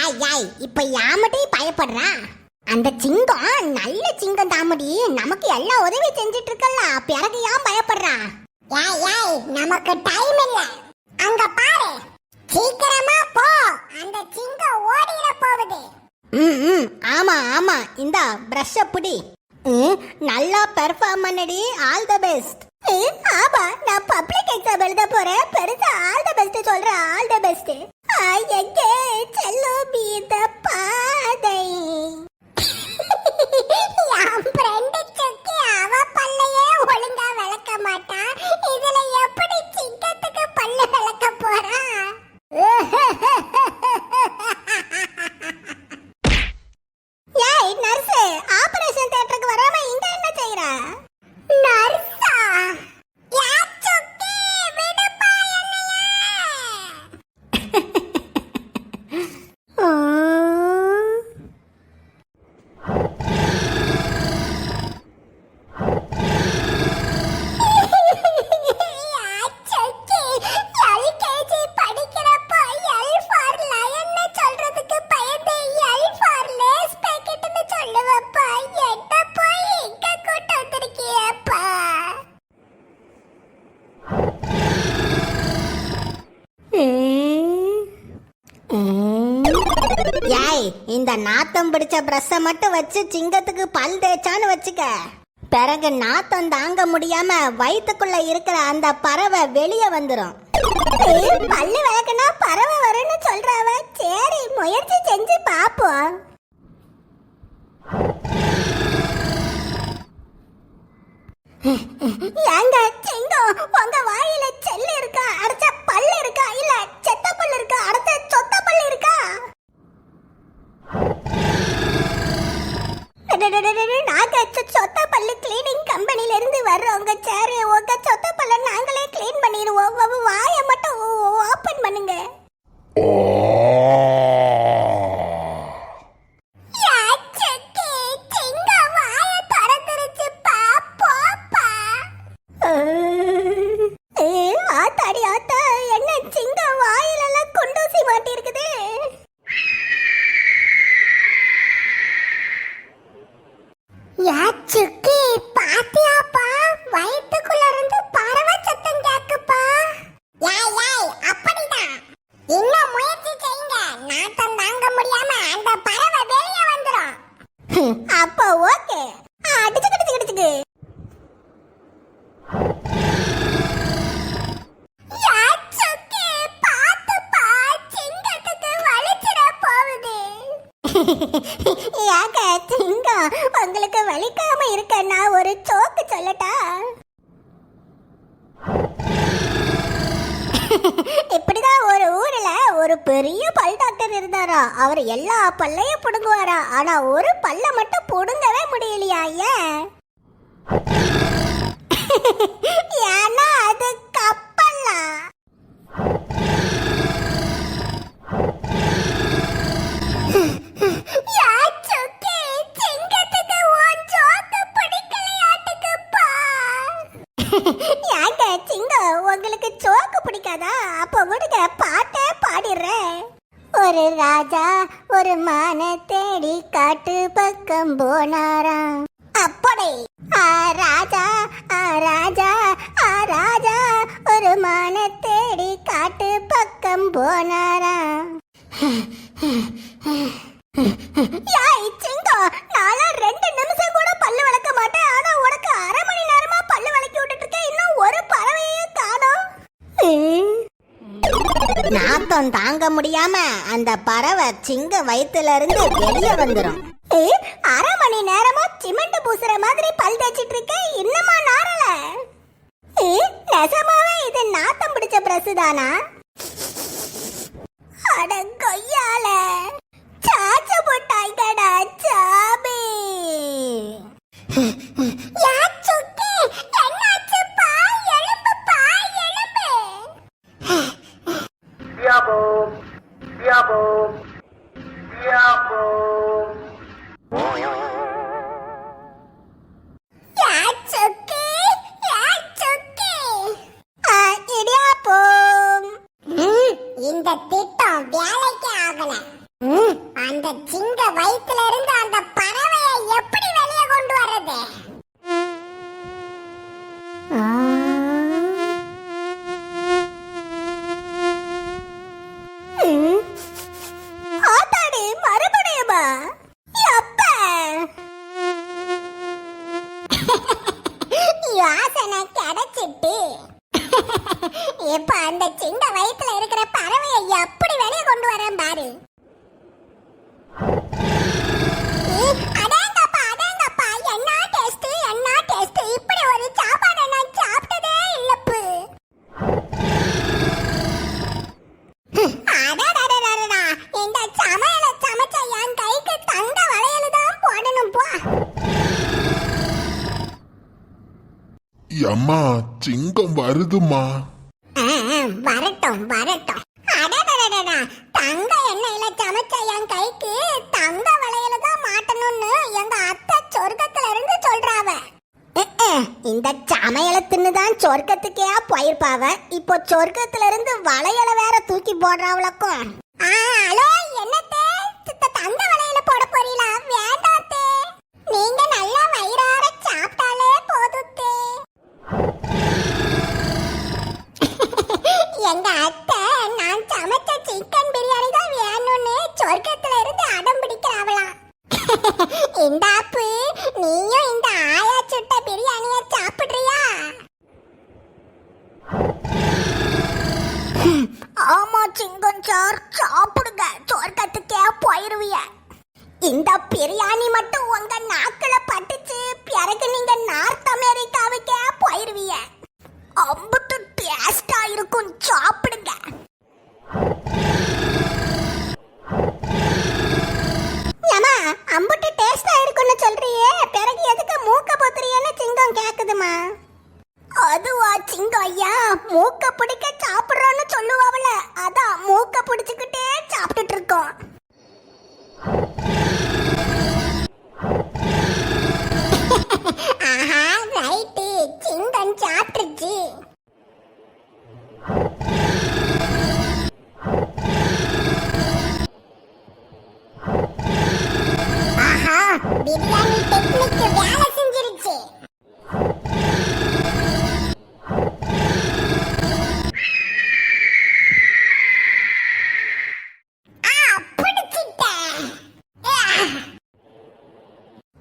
யாய் யாய் இப்ப யாமட்டி பயப்படுறா? அந்த சிங்கம் நல்ல சிங்கம் தாமடி. நமக்கு எல்லா உதவி செஞ்சிட்டு இருக்கல்ல பிறகு ஏன் பயப்படுறா? யாய் யாய் நமக்கு டைம் இல்ல. அங்க பாரு. சீக்கிரமா போ. அந்த சிங்கம் ஓடிட போகுது. ம் ம் ஆமா ஆமா. இந்த பிரஷ் புடி. ம், நல்லா பெர்ஃபார்ம் பண்ணடி. ஆல் த பெஸ்ட் நாத்தம் பிடிச்ச பிரஷ்ஷ மட்டும் வச்சு சிங்கத்துக்கு பல் தேய்ச்சான்னு வச்சுக்க. பிறகு நாத்தம் தாங்க முடியாம வயித்துக்குள்ள இருக்கிற அந்த பறவை வெளியே வந்துரும். பல்லு விளக்குனா பறவை வரும்னு சொல்றாவ. சரி முயற்சி செஞ்சு பாப்போம். ஏங்க சிங்கம் உங்க யாக்க சிங்கம் உங்களுக்கு வலிக்காம இருக்க நான் ஒரு சோக்கு சொல்லட்டா? இப்படிதான் ஒரு ஊர்ல ஒரு பெரிய பல் டாக்டர் இருந்தாரா? அவர் எல்லா பல்லையும் புடுங்குவாரா? ஆனா ஒரு பல்ல மட்டும் புடுங்கவே முடியலையா ஏன்? ஏன்னா அது கப்பல்லா? ஒரு தேடி காட்டு பக்கம் போனாராம் அப்படி ஆ ராஜா ஆ ராஜா ஆ ராஜா ஒரு மான தேடி காட்டு பக்கம் போனாராம் யாய் சிங்கோ நான்லாம் ரெண்டு நிமிஷம் கூட பல்லு வளர்க்க மாட்டேன். ஆனா உனக்கு அரை மணி நேரமா பல்லு வளக்கி விட்டுட்டு இருக்கேன். இன்னும் ஒரு பறவையே காணோம். நாத்தம் தாங்க முடியாம அந்த பறவை சிங்க வயித்துல இருந்து வெளியே வந்துரும். ஏ, அரை மணி நேரமா சிமெண்ட் பூசுற மாதிரி பல் தேய்ச்சிட்டு இருக்கேன் இன்னுமா நாரல ஏ, நெசமாவே இது நாத்தம் பிடிச்ச பிரஸ் தானா? அட கொய்யால. சாச்ச போட்டாய்கடா சாமி இந்த திட்டம் வேலைக்கு ஆகல. அந்த சிங்க வயித்துல இருந்து அந்த பறவையை எப்படி வெளியே கொண்டு வர்றது. ஆத்தாடி மறுபடியுமா? யோசனை கிடைச்சிட்டு. இப்ப அந்த சின்ன வயித்துல இருக்கிற பறவையை எப்படி வெளியே கொண்டு வரேன் பாரு. இப்படி ஒரு நான் சாப்பிட்டதே இந்த கைக்கு தங்க அம்மா சிங்கம் வருதுமா வரட்டும். வரட்டும் தங்க எண்ணெயில சமைச்ச என் கைக்கு தங்க வளையல தான் மாட்டணும்னு எங்க அத்தை சொர்க்கத்துல இருந்து சொல்றாவ இந்த சமையலத்துன்னு தான் சொர்க்கத்துக்கே போயிருப்பாவ. இப்போ சொர்க்கத்துல இருந்து வளையல வேற தூக்கி போடுறாவளக்கும். ஹலோ என்னத்தே? தங்க வளையல போட போறீங்களா? வேண்டாத்தே. நீங்க நல்லா எங்க அத்தை நான் சமைச்ச சிக்கன் பிரியாணி தான் வேணும்னு சொர்க்கத்துல இருந்து அடம் பிடிக்கிறாவலாம் இந்தாப்பு நீயும் இந்த ஆயா சுட்ட பிரியாணிய சாப்பிடுறியா? ஆமா சிங்கம் சார் சாப்பிடுங்க. சொர்க்கத்துக்கே போயிருவிய. இந்த பிரியாணி மட்டும் உங்க நாக்குல பட்டுச்சு பிறகு நீங்க நார்த் அமெரிக்காவுக்கே போயிருவிய. அம்புட்டு டேஸ்டா இருக்கும். சாப்பிடுங்க. ஏமா அம்புட்டு டேஸ்டா இருக்கும்னு சொல்றியே. பிறகு எதுக்கு மூக்க பொத்துறியன்னு சிங்கம் கேக்குதுமா அதுவா சிங்கம் ஐயா மூக்க பிடிக்க சாப்பிடுறோன்னு சொல்லுவாவில அதான் மூக்க பிடிச்சுக்கிட்டு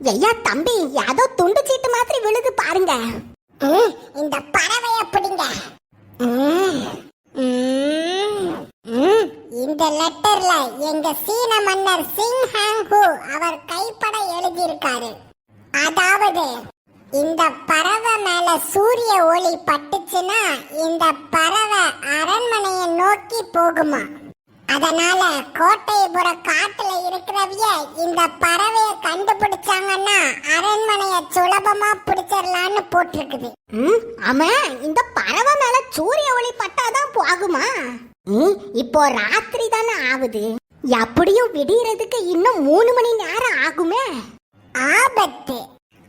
ஐயா தம்பி ஏதோ துண்டு சீட்டு மாதிரி விழுது பாருங்க. ம், இந்த பறவைய பிடிங்க. ம், ம், இந்த லெட்டர்ல எங்க சீன மன்னர் சிங் ஹாங்கு அவர் கைப்பட எழுதியிருக்காரு. அதாவது இந்த பறவை மேல சூரிய ஒளி பட்டுச்சுன்னா இந்த பறவை அரண்மனையை நோக்கி போகுமா? அதனால கோட்டைபுர காட்டுல இருக்கிறவிய இந்த பறவைய கண்டுபிடிச்சாங்கன்னா அரண்மனைய சுலபமா பிடிச்சிடலான்னு போட்டிருக்குது. ஆமா இந்த பறவை மேல சூரிய ஒளி பட்டாதான் போகுமா? இப்போ ராத்திரி தானே ஆகுது. எப்படியும் விடியறதுக்கு இன்னும் மூணு மணி நேரம் ஆகுமே? ஆபத்து.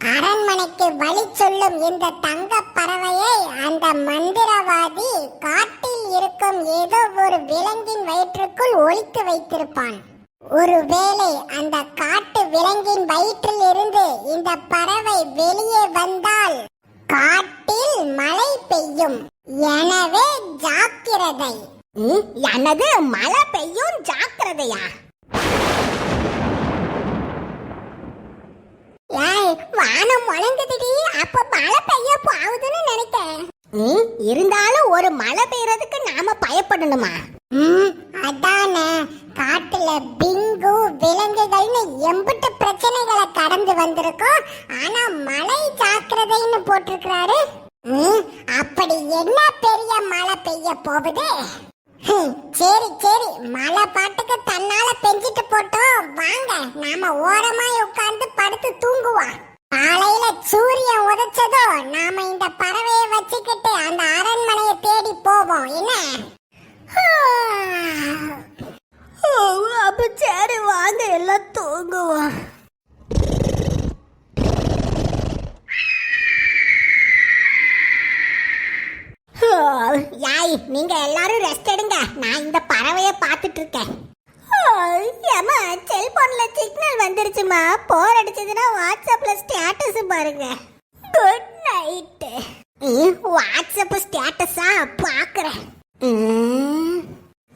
அரண்மனைக்கு வழி சொல்லும் இந்த தங்க பறவையை அந்த மந்திரவாதி காட்டில் இருக்கும் ஏதோ ஒரு விலங்கின் வயிற்றுக்குள் ஒழித்து வைத்திருப்பான். ஒருவேளை அந்த காட்டு விலங்கின் வயிற்றில் இருந்து இந்த பறவை வெளியே வந்தால் காட்டில் மழை பெய்யும். எனவே ஜாக்கிரதை. எனது என்னது? மழை பெய்யும் ஜாக்கிரதையா? வானம் முழங்குதுடி அப்ப மழை பெய்ய போகுதுன்னு நினைத்தேன். ம், இருந்தாலும் ஒரு மழை பெய்யறதுக்கு நாம பயப்படணுமா? ம், அதானே. காட்டுல பிங்கு விலங்குகள்னு எம்பிட்டு பிரச்சனைகளை கடந்து வந்திருக்கோம். ஆனா மழை ஜாக்கிரதைன்னு போட்டிருக்கிறாரு. ம், அப்படி என்ன பெரிய மழை பெய்ய போகுது? சரி சரி. மழை பாட்டுக்கு தன்னால பெஞ்சிட்டு போட்டோம். வாங்க நாம ஓரமாய் உட்கார்ந்து படுத்து தூங்குவான். காலையில சூரியன் உதைச்சதோ நாம இந்த பறவையை வச்சுக்கிட்டு அந்த அரண்மனையை தேடி போவோம். என்ன? அப்ப சரி வாங்க எல்லாம் தூங்குவோம். யாய் நீங்க எல்லாரும் ரெஸ்ட் எடுங்க. நான் இந்த பறவைய பார்த்துட்டு இருக்கேன். ஏமா செல்போன்ல சிக்னல் வந்துருச்சுமா? போர் அடிச்சதுன்னா வாட்ஸ்அப்ல ஸ்டேட்டஸ் பாருங்க. குட் நைட் வாட்ஸ்அப் ஸ்டேட்டஸா பாக்குறேன்.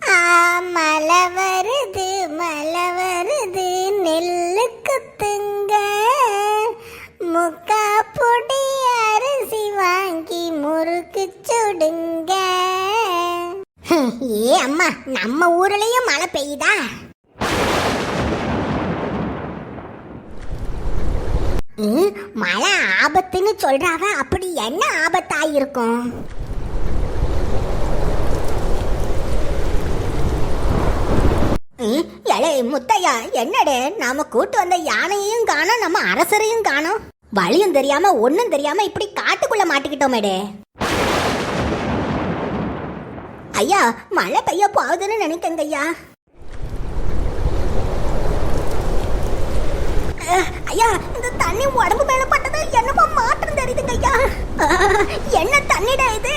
ஆ, மழை வருது மழை வருது. அம்மா நம்ம ஊர்லயும் மழை பெய்யுதா? மழை ஆபத்துன்னு சொல்றாவ அப்படி என்ன ஆபத்தாயிருக்கும்? எலே முத்தையா என்னடே நாம கூட்டு வந்த யானையையும் காணோம் நம்ம அரசரையும் காணோம். வழியும் தெரியாம ஒண்ணும் தெரியாம இப்படி காட்டுக்குள்ள மாட்டிக்கிட்டோமேடே. ஐயா மழை பெய்ய போகுதுன்னு நினைக்கங்க ஐயா ஐயா இந்த தண்ணி உடம்பு மேல பட்டது என்னமா மாற்றம் தெரியுதுங்க ஐயா என்ன தண்ணிடா இது?